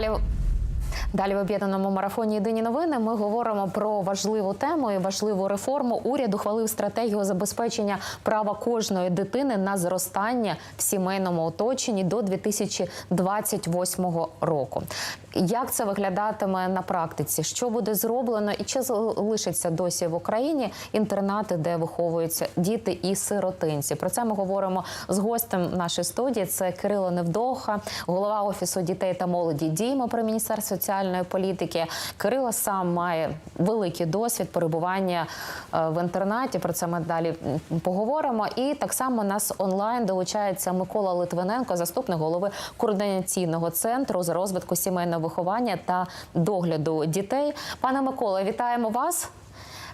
Далі. Далі в об'єднаному марафоні Єдині новини ми говоримо про важливу тему і важливу реформу. Уряд ухвалив стратегію забезпечення права кожної дитини на зростання в сімейному оточенні до 2028 року. Як це виглядатиме на практиці? Що буде зроблено, і чи залишиться досі в Україні інтернати, де виховуються діти і сиротинці? Про це ми говоримо з гостем нашої студії. Це Кирило Невдоха, голова офісу дітей та молоді діймо при міністерстві соціальної політики. Кирило сам має великий досвід перебування е, в інтернаті. Про це ми далі поговоримо. І так само нас онлайн долучається Микола Литвиненко, заступник голови координаційного центру з розвитку сімейного виховання та догляду дітей. Пане Микола, вітаємо вас.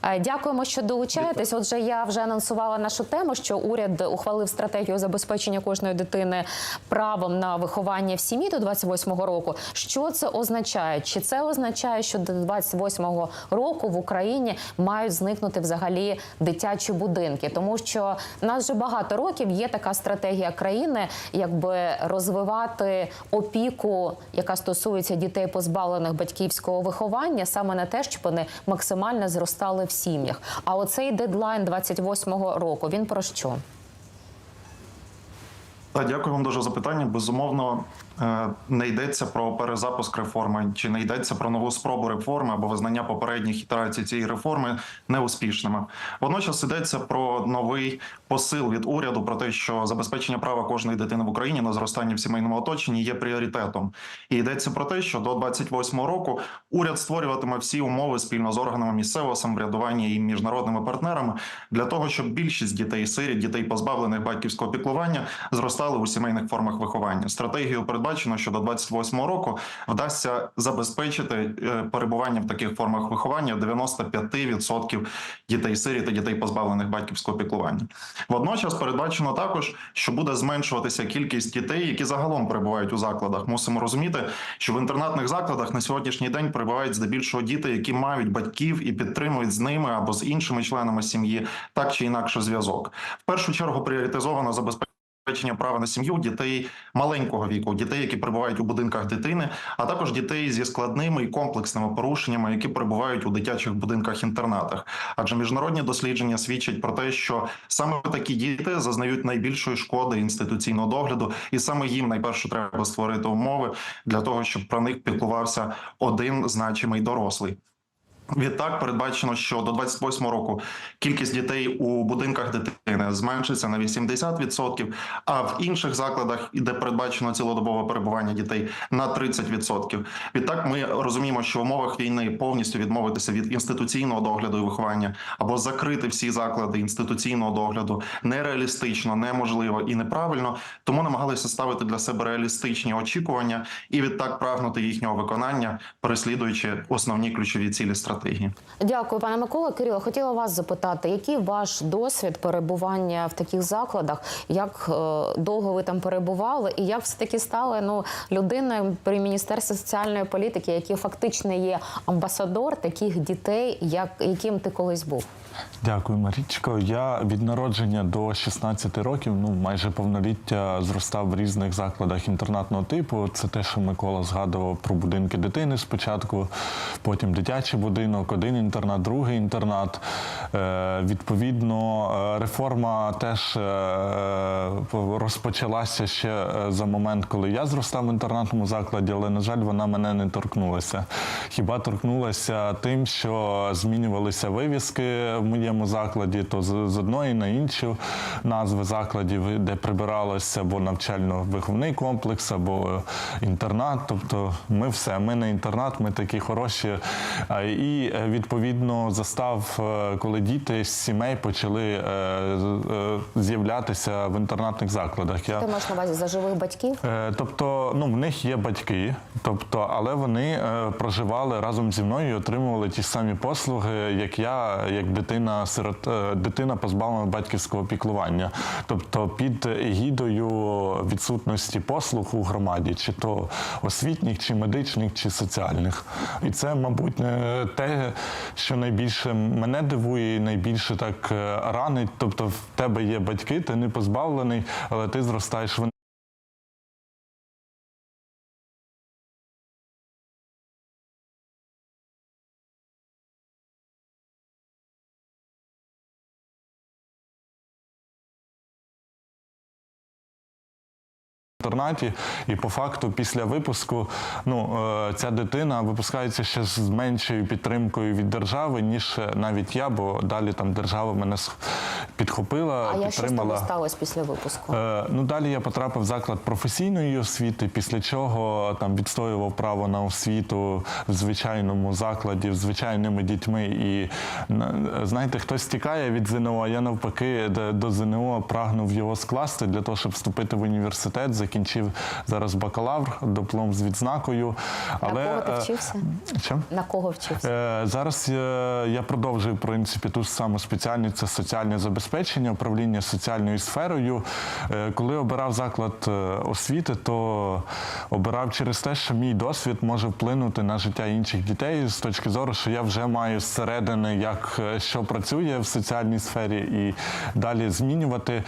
Е, Дякуємо, що долучаєтесь. Отже, я вже анонсувала нашу тему, що уряд ухвалив стратегію забезпечення кожної дитини правом на виховання в сім'ї до 28-го року. Що це означає? Чи це означає, що до 28-го року в Україні мають зникнути взагалі дитячі будинки? Тому що нас вже багато років є така стратегія країни, якби розвивати опіку, яка стосується дітей, позбавлених батьківського виховання, саме на те, щоб вони максимально зростали в сім'ях. А оцей дедлайн 28-го року він про що? Так, дякую вам дуже за запитання. Безумовно, не йдеться про перезапуск реформи, чи не йдеться про нову спробу реформи або визнання попередніх ітерацій цієї реформи неуспішними. Водночас йдеться про новий посил від уряду про те, що забезпечення права кожної дитини в Україні на зростання в сімейному оточенні є пріоритетом. І йдеться про те, що до 28-го року уряд створюватиме всі умови спільно з органами місцевого самоврядування і міжнародними партнерами для того, щоб більшість дітей сиріт, дітей позбавлених батьківського піклування, зростали у сімейних формах виховання. Стратегією передбачено, що до 28-го року вдасться забезпечити е, перебування в таких формах виховання 95% дітей сиріт і дітей позбавлених батьківського піклування. Водночас передбачено також, що буде зменшуватися кількість дітей, які загалом перебувають у закладах. Мусимо розуміти, що в інтернатних закладах на сьогоднішній день перебувають здебільшого діти, які мають батьків і підтримують з ними або з іншими членами сім'ї так чи інакше зв'язок. В першу чергу пріоритизовано забезпечення забезпечення права на сім'ю дітей маленького віку, дітей, які перебувають у будинках дитини, а також дітей зі складними і комплексними порушеннями, які перебувають у дитячих будинках-інтернатах. Адже міжнародні дослідження свідчать про те, що саме такі діти зазнають найбільшої шкоди інституційного догляду, і саме їм найперше треба створити умови для того, щоб про них піклувався один значимий дорослий. Відтак передбачено, що до 28 року кількість дітей у будинках дитини зменшиться на 80%, а в інших закладах, де передбачено цілодобове перебування дітей, на 30%. Відтак ми розуміємо, що в умовах війни повністю відмовитися від інституційного догляду і виховання або закрити всі заклади інституційного догляду нереалістично, неможливо і неправильно. Тому намагалися ставити для себе реалістичні очікування і відтак прагнути їхнього виконання, переслідуючи основні ключові цілі стратегії. Дякую, пане Микола. Кирило, хотіла вас запитати, який ваш досвід перебування в таких закладах? Як е, довго ви там перебували, і як все таки стали ну людиною при міністерстві соціальної політики, який фактично є амбасадор таких дітей, як яким ти колись був? Дякую, Марічко. Я від народження до 16 років, ну майже повноліття, зростав в різних закладах інтернатного типу. Це те, що Микола згадував про будинки дитини спочатку, потім дитячий будинок, один інтернат, другий інтернат. Е, відповідно, е, реформа теж е, розпочалася ще за момент, коли я зростав в інтернатному закладі, але, на жаль, вона мене не торкнулася. Хіба торкнулася тим, що змінювалися вивіски в моєму закладі, то з, одної на іншу назви закладів, де прибиралося або навчально-виховний комплекс, або інтернат. Тобто ми все, ми не інтернат, ми такі хороші. А, І е, відповідно застав, е, коли діти з сімей почали е, з'являтися в інтернатних закладах. Я Ти маєш на увазі за живих батьків? Тобто, ну в них є батьки, тобто, але вони проживали разом зі мною і отримували ті самі послуги, як я, як дитина е, дитина позбавлена батьківського піклування. Тобто під егідою відсутності послуг у громаді, чи то освітніх, чи медичних, чи соціальних. І це, мабуть, не те, що найбільше мене дивує, і найбільше так е, ранить. Тобто, в тебе є батьки, ти не позбавлений, але ти зростаєш в інтернаті, і по факту, після випуску, ну е, ця дитина випускається ще з меншою підтримкою від держави, ніж навіть я, бо далі там держава мене підхопила, А я що з тобою підтримала. сталося після випуску? Е, Ну далі я потрапив в заклад професійної освіти, після чого там відстоював право на освіту в звичайному закладі, з звичайними дітьми. І знаєте, хтось тікає від ЗНО, а я навпаки до ЗНО прагнув його скласти для того, щоб вступити в університет. Закінчив зараз бакалавр, диплом з відзнакою. Але На кого ти е, вчився? Що? На кого вчився? Е, Зараз е, я продовжую в принципі ту ж саму спеціальність це соціальне забезпечення, управління соціальною сферою. Коли обирав заклад освіти, то обирав через те, що мій досвід може вплинути на життя інших дітей з точки зору, що я вже маю зсередини, як що працює в соціальній сфері, і далі змінювати.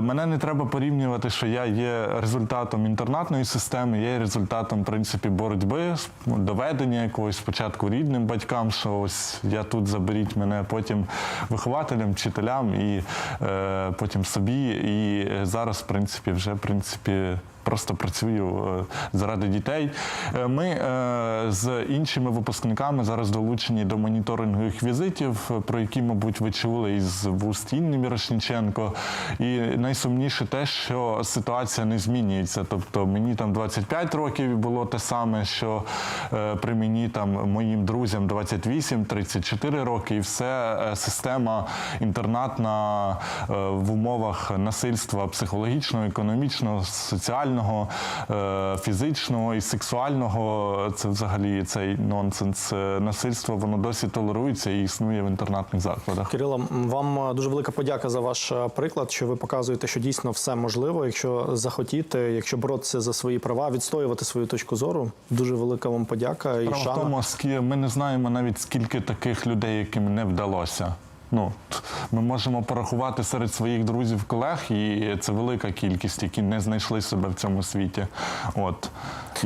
Мене не треба порівнювати, що я є результатом інтернатної системи, є результатом в принципі боротьби, доведення якогось спочатку рідним батькам, що ось я тут заберіть мене, потім вихователям, вчителям і е, потім собі. І зараз, в принципі, вже в принципі. Просто працюю е, заради дітей. Е, Ми е, з іншими випускниками зараз долучені до моніторингових візитів, про які, мабуть, ви чули із вуст Інни Мірошніченко. І найсумніше те, що ситуація не змінюється. Тобто мені там 25 років було те саме, що при мені там моїм друзям 28, 34 роки, і все система інтернатна в умовах насильства психологічного, економічного, соціального, е, фізичного і сексуального. Це взагалі цей нонсенс. Е, Насильство воно досі толерується і існує в інтернатних закладах. Кирило, вам е, дуже велика подяка за ваш приклад, що ви показуєте, що дійсно все можливо, якщо захотіти, якщо боротися за свої права, відстоювати свою точку зору. Дуже велика вам подяка і Справа в тому, ми не знаємо навіть скільки таких людей, яким не вдалося. Ну, ми можемо порахувати серед своїх друзів, колег, і це велика кількість, які не знайшли себе в цьому світі. От.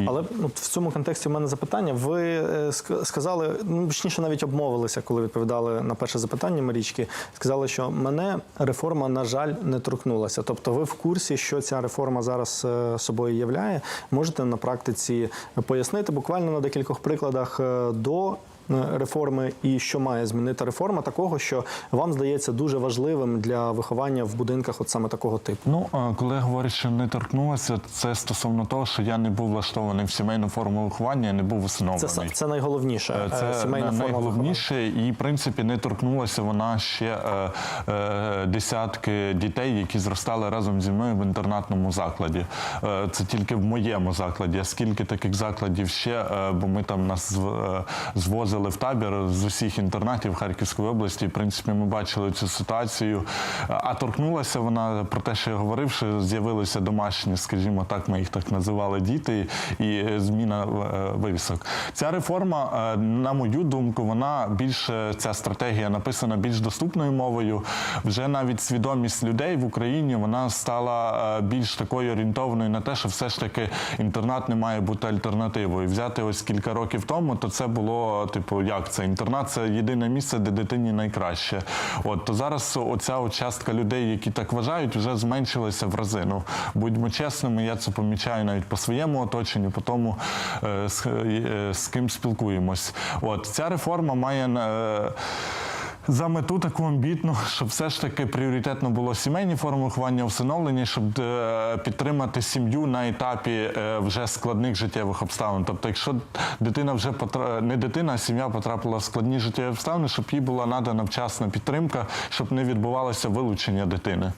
Але ну, в цьому контексті в мене запитання. Ви е, сказали, ну точніше, навіть обмовилися, коли відповідали на перше запитання Марічки. Сказали, що мене реформа, на жаль, не торкнулася. Тобто, ви в курсі, що ця реформа зараз е, собою являє. Можете на практиці пояснити буквально на декількох прикладах е, до. Е, Реформи і що має змінити реформа такого, що вам здається дуже важливим для виховання в будинках, от саме такого типу. Ну, коли я говорю, що не торкнулося, це стосовно того, що я не був влаштований в сімейну форму виховання, я не був Це, усиновлений. це найголовніше. Е, е, Це сімейна на- форма виховання. найголовніше, і в принципі не торкнулася вона ще е, е, десятки дітей, які зростали разом зі мною в інтернатному закладі. Е, це тільки в моєму закладі. А скільки таких закладів ще? е, бо ми там нас е, звозили в табір з усіх інтернатів Харківської області. В принципі, ми бачили цю ситуацію. А торкнулася вона про те, що я говорив, що з'явилися домашні, скажімо так, ми їх так називали діти, і е, зміна е, вивісок. Ця реформа, е, на мою думку, вона більше ця стратегія написана більш доступною мовою. Вже навіть свідомість людей в Україні вона стала більш такою орієнтованою на те, що все ж таки інтернат не має бути альтернативою. Взяти ось кілька років тому, то це було типу, як це інтернат це єдине місце, де дитині найкраще. От то зараз оця от частка людей, які так вважають, вже зменшилася в рази. Ну будьмо чесними, я це помічаю навіть по своєму оточенню, по тому е, з, е, з ким спілкуємось. От ця реформа має. За мету таку амбітну, щоб все ж таки пріоритетно було сімейні форми виховання, усиновлення, щоб е, підтримати сім'ю на етапі е, вже складних життєвих обставин. Тобто, якщо дитина вже потра... не дитина, а сім'я потрапила в складні життєві обставини, щоб їй була надана вчасна підтримка, щоб не відбувалося вилучення дитини.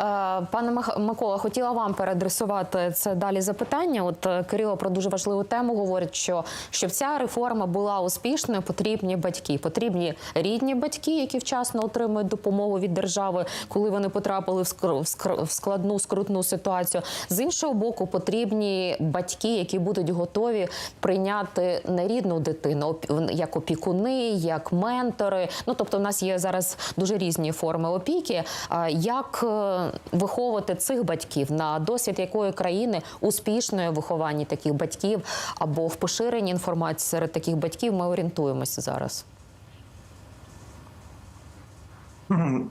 Е, Пане Микола, хотіла вам переадресувати це далі запитання. От Кирило про дуже важливу тему говорить, що щоб ця реформа була успішною, потрібні батьки, потрібні рідні батьки, які вчасно отримують допомогу від держави, коли вони потрапили в складну скрутну ситуацію. З іншого боку, потрібні батьки, які будуть готові прийняти нерідну дитину як опікуни, як ментори. Ну тобто, в нас є зараз дуже різні форми опіки. Як е, виховувати цих батьків на досвід якої країни успішної вихованні таких батьків або в поширенні інформації серед таких батьків ми орієнтуємося зараз?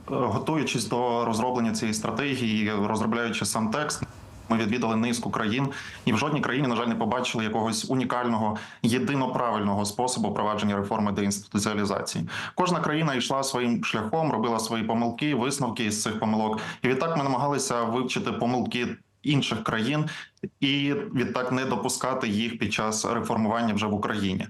Готуючись до розроблення цієї стратегії, розробляючи сам текст, Ми відвідали низку країн, і в жодній країні, на жаль, не побачили якогось унікального, єдиноправильного способу провадження реформи деінституціалізації. Кожна країна йшла своїм шляхом, робила свої помилки, висновки з цих помилок. І відтак ми намагалися вивчити помилки інших країн і відтак не допускати їх під час реформування вже в Україні.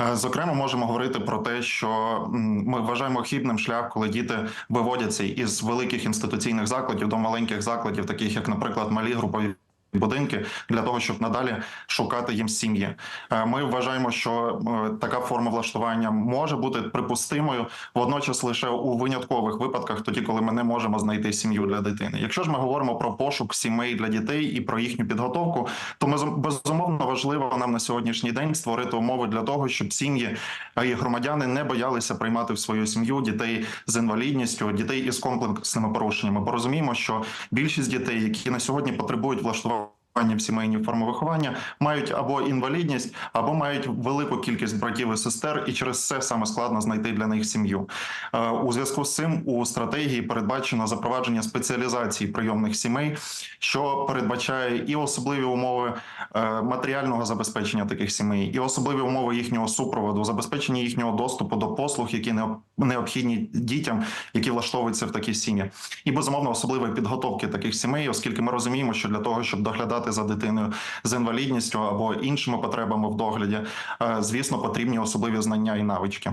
Е, Зокрема, можемо говорити про те, що ми вважаємо хибним шлях, коли діти виводяться із великих інституційних закладів до маленьких закладів, таких як, наприклад, малі групові. Будинки для того, щоб надалі шукати їм сім'ї. Е, Ми вважаємо, що е, така форма влаштування може бути припустимою водночас лише у виняткових випадках, тоді коли ми не можемо знайти сім'ю для дитини. Якщо ж ми говоримо про пошук сімей для дітей і про їхню підготовку, то ми зум- безумовно важливо нам на сьогоднішній день створити умови для того, щоб сім'ї е, і громадяни не боялися приймати в свою сім'ю дітей з інвалідністю, дітей із комплексними порушеннями. Бо розуміємо, що більшість дітей, які на сьогодні потребують влаштування в сімейні форми виховання мають або інвалідність, або мають велику кількість братів і сестер, і через це саме складно знайти для них сім'ю. Е, У зв'язку з цим у стратегії передбачено запровадження спеціалізації прийомних сімей, що передбачає і особливі умови е, матеріального забезпечення таких сімей, і особливі умови їхнього супроводу, забезпечення їхнього доступу до послуг, які необ- необхідні дітям, які влаштовуються в такі сім'ї, і безумовно особливої підготовки таких сімей, оскільки ми розуміємо, що для того, щоб доглядати за дитиною з інвалідністю або іншими потребами в догляді, е, звісно, потрібні особливі знання і навички.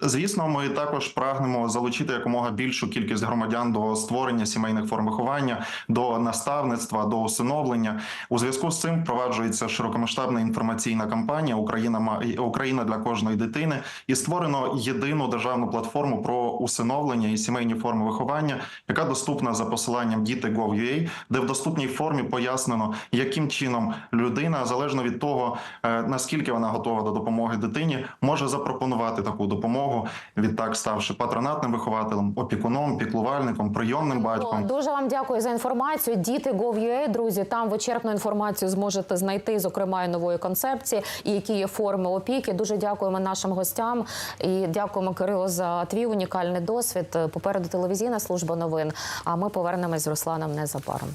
Звісно, ми також прагнемо залучити якомога більшу кількість громадян до створення сімейних форм виховання, до наставництва, до усиновлення. У зв'язку з цим впроваджується широкомасштабна інформаційна кампанія Україна Україна для кожної дитини і створено єдину державну платформу про усиновлення і сімейні форми виховання, яка доступна за посиланням діти.gov.ua, де в доступній формі пояснено, яким чином людина, залежно від того е, наскільки вона готова до допомоги дитині, може запропонувати таку допомогу, відтак ставши патронатним вихователем, опікуном, піклувальником, прийомним батьком. Дуже вам дякую за інформацію. Діти Gov.ua, друзі, там вичерпну інформацію зможете знайти, зокрема і нової концепції, і які є форми опіки. Дуже дякуємо нашим гостям і дякуємо Кирило за твій унікальний досвід. Попереду телевізійна служба новин. А ми повернемось з Русланом незабаром.